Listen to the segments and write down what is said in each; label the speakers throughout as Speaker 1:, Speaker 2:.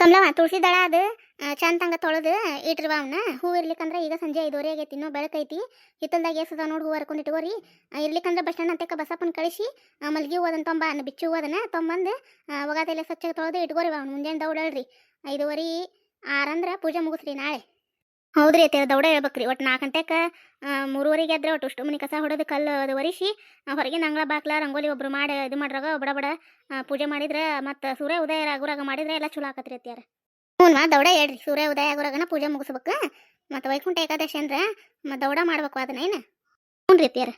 Speaker 1: ಕಮಲವ ತುಳಸಿ ದಳ ಅದು. ಚಂದಂಗ ತೊಳೆದು ಇಟ್ರವ ಅವನ್ನ ಹೂ ಇರ್ಲಿಕ್ಕಂದ್ರೆ ಈಗ ಸಂಜೆ ಐದುವರೆ ಆಗೈತಿ, ಇನ್ನೂ ಬೆಳಕೈತಿ ಹಿತ್ತಲ್ದಾಗ ಎಸದ ನೋಡಿ ಹೂ ಹರ್ಕೊಂಡು ಇಟ್ಕೋರಿ. ಇರ್ಲಿಕ್ಕಂದ್ರೆ ಬಸ್ ಸ್ಟ್ಯಾಂಡ್ ಅಂತಕ ಬಸಪ್ಪನ ಕಳಿಸಿ ಮಲ್ಗಿ ಹೂವದನ್ನ ತೊಂಬ ಬಿಚ್ಚು ಹೂವದನ್ನ ತೊಂಬಂದು ಒಗಾದೆಲ್ಲ ಸ್ವಚ್ಛಗೆ ತೊಳೆದು ಇಟ್ಕೋರಿ ಅವ್ನು. ಮುಂಜಾನೆ ದೌಡಳ್ರಿ ಐದುವರೆ ಆರಂದ್ರೆ ಪೂಜೆ ಮುಗಿಸ್ರಿ ನಾಳೆ. ಹೌದ್ರಿ ಅತ್ತೆ ದೌಡ ಹೇಳ್ಬೇಕ್ರಿ. ಒಟ್ಟು ನಾಲ್ಕು ಗಂಟೆಗೆ ಮೂರುವರೆಗೆ ಆದ್ರೆ ಒಟ್ಟು ಅಷ್ಟು ಮನೆ ಕಸ ಹೊಡೆದು ಕಲ್ಲು ಅದು ಒರಿಸಿ ಹೊರಗಿನ ಅಂಗಳ ಬಾಕ್ಲ, ರಂಗೋಲಿ ಒಬ್ರು ಮಾಡಿ, ಇದು ಮಾಡ್ರಾಗ ಬಡ ಬಡ ಪೂಜೆ ಮಾಡಿದ್ರೆ ಮತ್ತು ಸೂರ್ಯ ಉದಯ ಆಗುರಾಗ ಮಾಡಿದ್ರೆ ಎಲ್ಲ ಚಲೋ ಆಕತ್ರಿ ಅತ್ಯಾರ ಹ್ಞೂ ನಾ ದೌಡ ಹೇಳ್ರಿ. ಸೂರ್ಯ ಉದಯ ಆಗುರಾಗನ ಪೂಜೆ ಮುಗಿಸ್ಬೇಕು. ಮತ್ತು ವೈಕುಂಠ ಏಕಾದಶಿ ಅಂದ್ರೆ ದೌಡ ಮಾಡ್ಬೇಕು ಅದನ್ನ ಏನು? ಹ್ಞೂ ರೀ ಅತ್ಯಾರ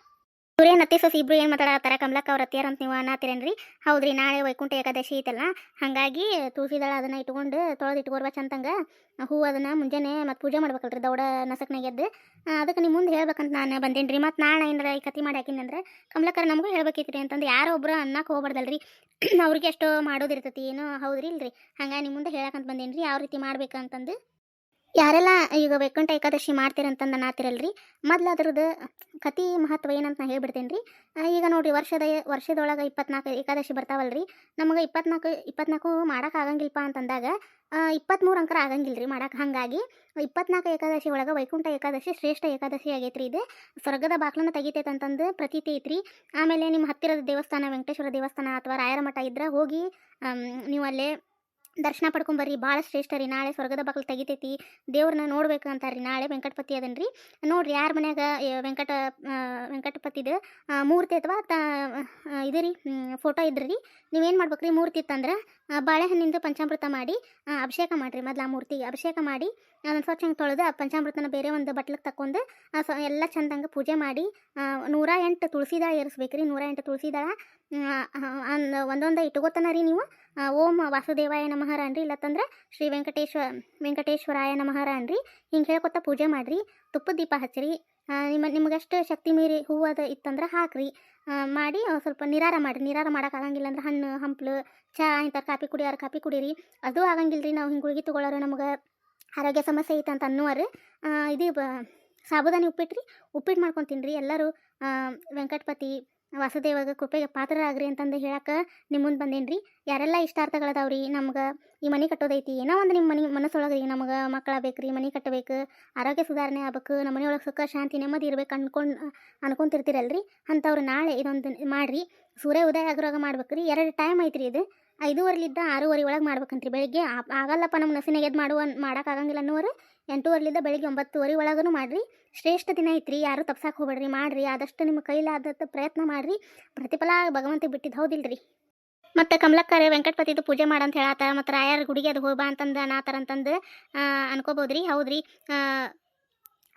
Speaker 1: ಸೂರ್ಯ ನತ್ತಿ ಸೊಸಿ ಇಬ್ರು ಏನು ಮಾತಾಡತ್ತಾರ ಕಮಲಕ್ಕ ಅವ್ರ ಅತ್ಯಾರ ಅಂತ ನೀವು ಅನ್ನತ್ತೀರೇನ್ರಿ ಹೌದ್ರಿ, ನಾಳೆ ವೈಕುಂಠ ಏಕಾದಶಿ ಐತಲ್ಲ, ಹಾಗಾಗಿ ತುಳಸಿದಳ ಅದನ್ನ ಇಟ್ಕೊಂಡು ತೊಳೆದು ಇಟ್ಕೊರ್ಬೇಕು ಚಂತಂಗ. ಹೂ ಅದನ್ನ ಮುಂಜಾನೆ ಮತ್ತು ಪೂಜೆ ಮಾಡ್ಬೇಕಲ್ರಿ ದೌಡ ನಸಕ್ನಾಗ ಎದ್ದು. ಅದಕ್ಕೆ ನಿಮ್ಮ ಮುಂದೆ ಹೇಳ್ಬೇಕಂತ ನಾನು ಬಂದೇನ್ರಿ. ಮತ್ತು ನಾಳೆ ಏನಾರ ಈ ಕತಿ ಮಾಡಿ ಹಾಕಿನಂದ್ರೆ ಕಮಲಕ್ಕರ್ ನಮಗೂ ಹೇಳ್ಬೇಕಿತ್ರಿ. ಅಂತಂದು ಯಾರೋ ಒಬ್ರು ಅನ್ನಕ್ಕೆ ಹೋಗ್ಬಾರ್ದಲ್ರಿ. ಅವ್ರಿಗೆ ಎಷ್ಟೋ ಮಾಡೋದಿರ್ತೈತಿ. ಏನೋ, ಹೌದ್ರಿ, ಇಲ್ರಿ. ಹಂಗಾಗಿ ನಿಮ್ಮ ಮುಂದೆ ಹೇಳಕಂತ ಬಂದೇನ್ರಿ. ಯಾವ ರೀತಿ ಮಾಡ್ಬೇಕಂತಂದು ಯಾರೆಲ್ಲ ಈಗ ವೈಕುಂಠ ಏಕಾದಶಿ ಮಾಡ್ತೀರಂತಂದು ನಾತಿರಲ್ರಿ ಮೊದ್ಲು ಅದ್ರದ್ದು ಕತಿ ಮಹತ್ವ ಏನಂತ ನಾ ಹೇಳ್ಬಿಡ್ತೇನೆ ರೀ ಈಗ ನೋಡಿರಿ ವರ್ಷದ ವರ್ಷದೊಳಗೆ ಇಪ್ಪತ್ನಾಲ್ಕು ಏಕಾದಶಿ ಬರ್ತಾವಲ್ರಿ. ನಮಗೆ ಇಪ್ಪತ್ನಾಲ್ಕು ಇಪ್ಪತ್ನಾಲ್ಕು ಮಾಡಕ್ಕೆ ಆಗಂಗಿಲ್ಲಪ್ಪ ಅಂತಂದಾಗ ಇಪ್ಪತ್ತ್ಮೂರು ಅಂಕರ ಆಗಂಗಿಲ್ಲ ರೀ ಮಾಡೋಕೆ. ಹಾಗಾಗಿ ಇಪ್ಪತ್ನಾಲ್ಕು ಏಕಾದಶಿ ಒಳಗೆ ವೈಕುಂಠ ಏಕಾದಶಿ ಶ್ರೇಷ್ಠ ಏಕಾದಶಿ ಆಗೈತ್ರಿ ಇದು. ಸ್ವರ್ಗದ ಬಾಗ್ಲನ್ನು ತೆಗಿತೈತೆ ಅಂತಂದು ಪ್ರತೀತಿ ಐತ್ರಿ. ಆಮೇಲೆ ನಿಮ್ಮ ಹತ್ತಿರದ ದೇವಸ್ಥಾನ, ವೆಂಕಟೇಶ್ವರ ದೇವಸ್ಥಾನ ಅಥವಾ ರಾಯರ ಮಠ ಇದ್ರೆ ಹೋಗಿ ನೀವು ಅಲ್ಲೇ ದರ್ಶನ ಪಡ್ಕೊಂಬರ್ರಿ ಭಾಳ ಶ್ರೇಷ್ಠ ರೀ. ನಾಳೆ ಸ್ವರ್ಗದ ಬಾಗಿಲು ತೆಗಿತೈತಿ. ದೇವ್ರನ್ನ ನೋಡ್ಬೇಕು ಅಂತಾರೆ ರೀ. ನಾಳೆ ವೆಂಕಟಪತಿ ಅದನ್ರಿ ನೋಡ್ರಿ ಯಾರ ಮನ್ಯಾಗ ವೆಂಕಟ ವೆಂಕಟಪತಿದ ಮೂರ್ತಿ ಅಥವಾ ತ ಇದು ರೀ ಫೋಟೋ ಇದ್ರಿ ರೀ. ನೀವೇನು ಮಾಡ್ಬೇಕು ರೀ ಮೂರ್ತಿ ಇತ್ತಂದ್ರೆ ಬಾಳೆಹಣ್ಣಿಂದ ಪಂಚಾಮೃತ ಮಾಡಿ ಅಭಿಷೇಕ ಮಾಡಿರಿ ಮೊದಲು ಆ ಮೂರ್ತಿಗೆ. ಅಭಿಷೇಕ ಮಾಡಿ ಅದನ್ನು ಸ್ವಚ್ಛ ತೊಳೆದು ಆ ಪಂಚಾಮೃತನ ಬೇರೆ ಒಂದು ಬಟ್ಲಿಗೆ ತಕೊಂಡು ಸ, ಎಲ್ಲ ಚಂದಂಗೆ ಪೂಜೆ ಮಾಡಿ ನೂರ ಎಂಟು ದಳ ಏರಿಸ್ಬೇಕು ರೀ, ನೂರ ಎಂಟು ತುಳಸಿ ದಳ. ಅಂದ್ ಒಂದೊಂದು ಇಟ್ಕೋತನ ರೀ ನೀವು. ಓಂ ವಾಸುದೇವಾಯ ನಮಃ ಅನ್ರಿ ಇಲ್ಲತ್ತಂದ್ರೆ ಶ್ರೀ ವೆಂಕಟೇಶ್ವರ ವೆಂಕಟೇಶ್ವರಾಯ ನಮಃ ಅನ್ರಿ ಹಿಂಗೆ ಹೇಳ್ಕೊತ ಪೂಜೆ ಮಾಡಿರಿ. ತುಪ್ಪದ ದೀಪ ಹಚ್ಚಿರಿ. ನಿಮ್ಮ, ನಿಮಗಷ್ಟು ಶಕ್ತಿ ಮೀರಿ ಹೂವು ಅದು ಇತ್ತಂದ್ರೆ ಹಾಕ್ರಿ. ಮಾಡಿ ಸ್ವಲ್ಪ ನಿರಾರ ಮಾಡಿರಿ ನಿರಾರ ಮಾಡೋಕೆ ಆಗಂಗಿಲ್ಲ ಅಂದ್ರೆ ಹಣ್ಣು, ಹಂಪ್ಲು, ಚಾ ಇಂಥ ಕಾಪಿ ಕುಡಿಯಾರ ಕಾಪಿ ಕುಡೀರಿ. ಅದು ಆಗಂಗಿಲ್ಲ ರೀ ನಾವು ಹಿಂಗೆ ಗುಳಿಗೆ ತೊಗೊಳೋರು, ನಮಗೆ ಆರೋಗ್ಯ ಸಮಸ್ಯೆ ಐತೆ ಅಂತ ಅನ್ನುವರು. ಇದು ಸಾಬುದಾನಿ ಉಪ್ಪಿಟ್ಟು ರೀ ಉಪ್ಪಿಟ್ಟು ಮಾಡ್ಕೊತೀನಿ ರೀ ಎಲ್ಲರೂ ವೆಂಕಟಪತಿ ವಾಸುದೇವಾಗ ಕೃಪೆಗೆ ಪಾತ್ರರಾಗ್ರಿ ಅಂತಂದು ಹೇಳಕ್ಕೆ ನಿಮ್ಮ ಮುಂದೆ ಬಂದೇನಿ ರೀ ಯಾರೆಲ್ಲ ಇಷ್ಟಾರ್ಥಗಳದಾವ್ರಿ? ನಮ್ಗೆ ಈ ಮನೆ ಕಟ್ಟೋದೈತಿ. ಏನೋ ಒಂದು ನಿಮ್ಮ ಮನೆ ಮನಸ್ಸೊಳಗೆ ರೀ ನಮಗೆ ಮಕ್ಕಳ ಬೇಕ್ರಿ ಮನೆ ಕಟ್ಟಬೇಕು. ಆರೋಗ್ಯ ಸುಧಾರಣೆ ಆಗ್ಬೇಕು. ನಮ್ಮ ಮನೆಯೊಳಗೆ ಸುಖ, ಶಾಂತಿ, ನೆಮ್ಮದಿ ಇರ್ಬೇಕು ಅನ್ಕೊಂಡು, ಅನ್ಕೊಂತಿರ್ತೀರಲ್ರಿ? ಅಂಥವ್ರು ನಾಳೆ ಇದೊಂದು ಮಾಡಿರಿ. ಸೂರ್ಯ ಉದಯ ಆಗುವಾಗ ಮಾಡ್ಬೇಕು ರೀ ಎರಡು ಟೈಮ್ ಐತ್ರಿ ಇದು. ಐದೂವರೆಲಿದ್ದ ಆರೂವರೆ ಒಳಗೆ ಮಾಡ್ಬೇಕಂತ್ರಿ ಬೆಳಿಗ್ಗೆ. ಆಗಲ್ಲಪ್ಪ ನಮ್ಮ ನಸಿನಾಗ ಎದ್ದು ಮಾಡುವ ಮಾಡೋಕ್ಕಾಗಂಗಿಲ್ಲ ಅನ್ನೋರು ಎಂಟೂವರೆಲಿದ್ದ ಬೆಳಿಗ್ಗೆ ಒಂಬತ್ತುವರೆ ಒಳಗೂ ಮಾಡಿರಿ. ಶ್ರೇಷ್ಠ ದಿನ ಐತ್ರಿ, ಯಾರೂ ತಪ್ಸಕ್ಕೆ ಹೋಗ್ಬೇಡ್ರಿ, ಮಾಡಿರಿ. ಆದಷ್ಟು ನಿಮ್ಮ ಕೈಲಾದಷ್ಟು ಪ್ರಯತ್ನ ಮಾಡಿರಿ. ಪ್ರತಿಫಲ ಭಗವಂತ ಬಿಟ್ಟಿದ್ದು ಹೌದಿಲ್ರಿ. ಮತ್ತು ಕಮಲಕ್ಕರೆ ವೆಂಕಟಪತಿದು ಪೂಜೆ ಮಾಡಂತ ಹೇಳತ್ತಾರ ಮತ್ತು ರಾಯರ ಗುಡಿಗೆ ಅದು ಹೋಗ್ಬಾ ಅಂತಂದು, ಅನಾತಾರ ಅಂತಂದು ಅನ್ಕೋಬೋದ್ರಿ. ಹೌದ್ರಿ.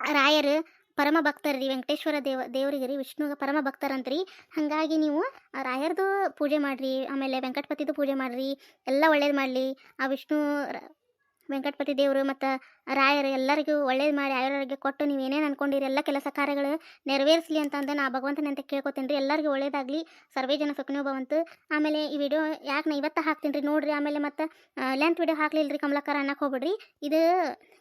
Speaker 1: ರಾಯರು ಪರಮ ಭಕ್ತರು ರೀ ವೆಂಕಟೇಶ್ವರ ದೇವ ದೇವರಿಗೆ ರೀ ವಿಷ್ಣುಗೆ ಪರಮ ಭಕ್ತರಂತ್ರಿ ಹಾಗಾಗಿ ನೀವು ರಾಯರ್ದು ಪೂಜೆ ಮಾಡಿರಿ, ಆಮೇಲೆ ವೆಂಕಟಪತಿದು ಪೂಜೆ ಮಾಡಿರಿ, ಎಲ್ಲ ಒಳ್ಳೇದು ಮಾಡಲಿ. ಆ ವಿಷ್ಣು ವೆಂಕಟಪತಿ ದೇವರು ಮತ್ತು ರಾಯರು ಎಲ್ಲರಿಗೂ ಒಳ್ಳೇದು ಮಾಡಿ ಆಯುರ್ವೇದ ಕೊಟ್ಟು ನೀವು ಏನೇನು ಅನ್ಕೊಂಡಿರಿ, ಎಲ್ಲ ಕೆಲಸ ಕಾರ್ಯಗಳು ನೆರವೇರಿಸಲಿ ಅಂತಂದು ನಾ ಭಗವಂತನ ಅಂತ ಕೇಳ್ಕೊತೀನಿ ರೀ ಎಲ್ಲರಿಗೂ ಒಳ್ಳೇದಾಗಲಿ. ಸರ್ವೇ ಜನ ಸುಖನೂ ಭವಂತು. ಆಮೇಲೆ ಈ ವಿಡಿಯೋ ಯಾಕೆ ನಾ ಇವತ್ತು ಹಾಕ್ತೀನಿ ರೀ ನೋಡಿರಿ. ಆಮೇಲೆ ಮತ್ತು ಲೆಂತ್ ವಿಡಿಯೋ ಹಾಕ್ಲಿಲ್ಲ ರೀ ಕಮಲಾಕರ ಅನ್ನಕ್ಕೆ ಹೋಗ್ಬಿಡ್ರಿ. ಇದು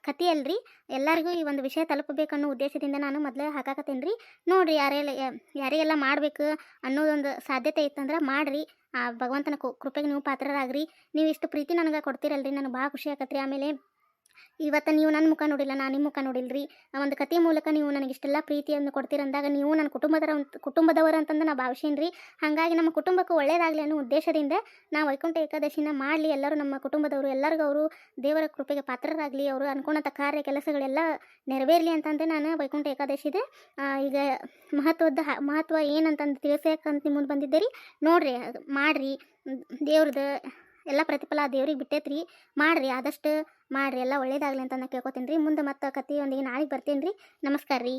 Speaker 1: ಕತೆ ಅಲ್ರಿ. ಎಲ್ಲರಿಗೂ ಈ ಒಂದು ವಿಷಯ ತಲುಪಬೇಕನ್ನೋ ಉದ್ದೇಶದಿಂದ ನಾನು ಮೊದಲೇ ಹಾಕಾಕತ್ತೀನಿ ರೀ ನೋಡಿರಿ ಯಾರೆಲ್ಲ ಯಾರಿಗೆಲ್ಲ ಮಾಡಬೇಕು ಅನ್ನೋದೊಂದು ಸಾಧ್ಯತೆ ಇತ್ತಂದ್ರೆ ಮಾಡಿರಿ. ಆ ಭಗವಂತನ ಕೃಪೆಗೆ ನೀವು ಪಾತ್ರರಾಗ್ರಿ. ನೀವು ಇಷ್ಟು ಪ್ರೀತಿ ನನಗೆ ಕೊಡ್ತೀರಲ್ರಿ. ನನಗೆ ಭಾಳ ಖುಷಿ ಆಕತ್ರಿ. ಆಮೇಲೆ ಇವತ್ತು ನೀವು ನನ್ನ ಮುಖ ನೋಡಿಲ್ಲ ನಾನು ನಿಮ್ಮ ಮುಖ ನೋಡಿಲ್ರಿ. ಒಂದು ಕತೆ ಮೂಲಕ ನೀವು ನನಗೆ ಇಷ್ಟೆಲ್ಲ ಪ್ರೀತಿಯನ್ನು ಕೊಡ್ತೀರಂದಾಗ ನೀವು ನನ್ನ ಕುಟುಂಬದರ ಕುಟುಂಬದವರು ಅಂತಂದು ನಾ ಭಾವಿಸೇನ್ರಿ. ಹಾಗಾಗಿ ನಮ್ಮ ಕುಟುಂಬಕ್ಕೆ ಒಳ್ಳೆಯದಾಗಲಿ ಅನ್ನೋ ಉದ್ದೇಶದಿಂದ ನಾವು ವೈಕುಂಠ ಏಕಾದಶಿನ ಮಾಡಲಿ, ಎಲ್ಲರೂ ನಮ್ಮ ಕುಟುಂಬದವರು, ಎಲ್ಲರಿಗೂ ಅವರು ದೇವರ ಕೃಪೆಗೆ ಪಾತ್ರರಾಗಲಿ, ಅವರು ಅನ್ಕೊಂಡಂಥ ಕಾರ್ಯ ಕೆಲಸಗಳೆಲ್ಲ ನೆರವೇರಲಿ ಅಂತಂದು ನಾನು ವೈಕುಂಠ ಏಕಾದಶಿದೆ ಈಗ ಮಹತ್ವದ ಮಹತ್ವ ಏನಂತಂದು ತಿಳಿಸಬೇಕಂತ ನಿಮ್ಮ ಮುಂದೆ ಬಂದಿದ್ದೆ ರೀ ನೋಡ್ರಿ ಮಾಡ್ರಿ. ದೇವ್ರದ್ದು ಎಲ್ಲ ಪ್ರತಿಫಲ ದೇವ್ರಿಗೆ ಬಿಟ್ಟೈತ್ರಿ. ಮಾಡ್ರಿ, ಆದಷ್ಟು ಮಾಡ್ರಿ, ಎಲ್ಲ ಒಳ್ಳೇದಾಗಲಿ ಅಂತ ನಾನು ಕೇಳ್ಕೊತೀನಿ ರೀ ಮುಂದೆ ಮತ್ತೆ ಕತೆ ಒಂದಿಗೆ ನಾಳೆಗೆ ಬರ್ತೀನಿ ರೀ ನಮಸ್ಕಾರ ರೀ